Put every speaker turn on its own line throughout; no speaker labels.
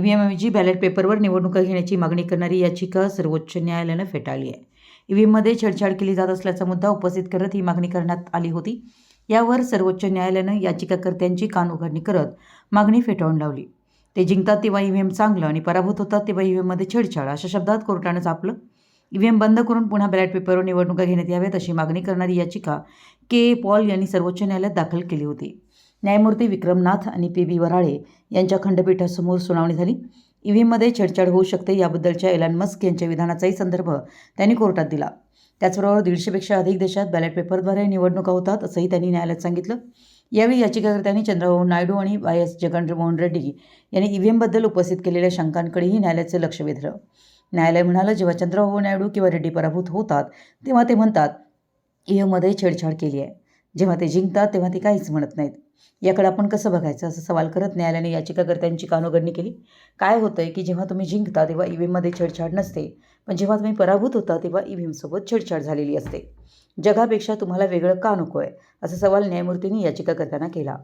ईव्हीएमऐवजी ballot पेपरवर निवडणुका घेण्याची मागणी करणारी याचिका सर्वोच्च न्यायालयानं फेटाळली आहे ईव्हीएममध्ये छेडछाड केली जात असल्याचा मुद्दा उपस्थित करत ही मागणी करण्यात आली होती. यावर सर्वोच्च न्यायालयानं याचिकाकर्त्यांची कान उघडणी करत मागणी फेटाळून लावली. ते जिंकतात तेव्हा ईव्हीएम चांगलं आणि पराभूत होतात तेव्हा ईव्हीएममध्ये छेडछाड अशा शब्दात कोर्टानं आपलं ईव्हीएम बंद करून पुन्हा बॅलेट पेपरवर निवडणुका घेण्यात याव्यात अशी मागणी करणारी याचिका के पॉल यांनी सर्वोच्च न्यायालयात दाखल केली होती. न्यायमूर्ती विक्रमनाथ आणि पी बी वराळे यांच्या खंडपीठासमोर सुनावणी झाली. ईव्हीएममध्ये छेडछाड होऊ शकते याबद्दलच्या एलन मस्क यांच्या विधानाचाही संदर्भ त्यांनी कोर्टात दिला. त्याचबरोबर दीडशेपेक्षा अधिक देशात बॅलेट पेपरद्वारे निवडणुका होतात असंही त्यांनी न्यायालयात सांगितलं. यावेळी याचिकाकर्त्यांनी चंद्रबाबू नायडू आणि वाय एस जगनमोहन रेड्डी यांनी ईव्हीएमबद्दल उपस्थित केलेल्या शंकांकडेही न्यायालयाचं लक्ष वेधलं. न्यायालय म्हणालं जेव्हा चंद्रबाबू नायडू किंवा रेड्डी पराभूत होतात तेव्हा ते म्हणतात ईव्हीएममध्ये छेडछाड केली आहे. जेव्हा ते जिंकतात तेव्हा ते काहीच म्हणत नाहीत. याकडे आपण कसं बघायचं? असं सवाल करत न्यायालयाने याचिकाकर्त्यांची कानोगडणी केली. काय होतं आहे की जेव्हा तुम्ही जिंकता तेव्हा ई व्हीमध्ये छेडछाड नसते. पण जेव्हा तुम्ही पराभूत होता तेव्हा ई व्हीएमसोबत छेडछाड झालेली असते. जगापेक्षा तुम्हाला वेगळं का नको आहे असा सवाल न्यायमूर्तींनी याचिकाकर्त्यांना केला.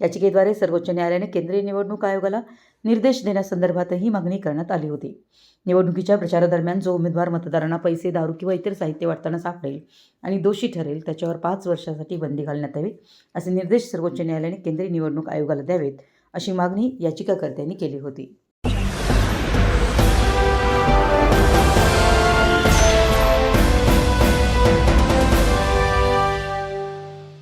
याचिकेद्वारे सर्वोच्च न्यायालयाने केंद्रीय निवडणूक आयोगाला निर्देश देण्यासंदर्भातही मागणी करण्यात आली होती. निवडणुकीच्या प्रचारादरम्यान जो उमेदवार मतदारांना पैसे दारू किंवा इतर साहित्य वाटताना सापडेल आणि दोषी ठरेल त्याच्यावर पाच वर्षासाठी बंदी घालण्यात यावी असे निर्देश सर्वोच्च न्यायालयाने केंद्रीय निवडणूक आयोगाला द्यावेत अशी मागणी याचिकाकर्त्यांनी केली होती.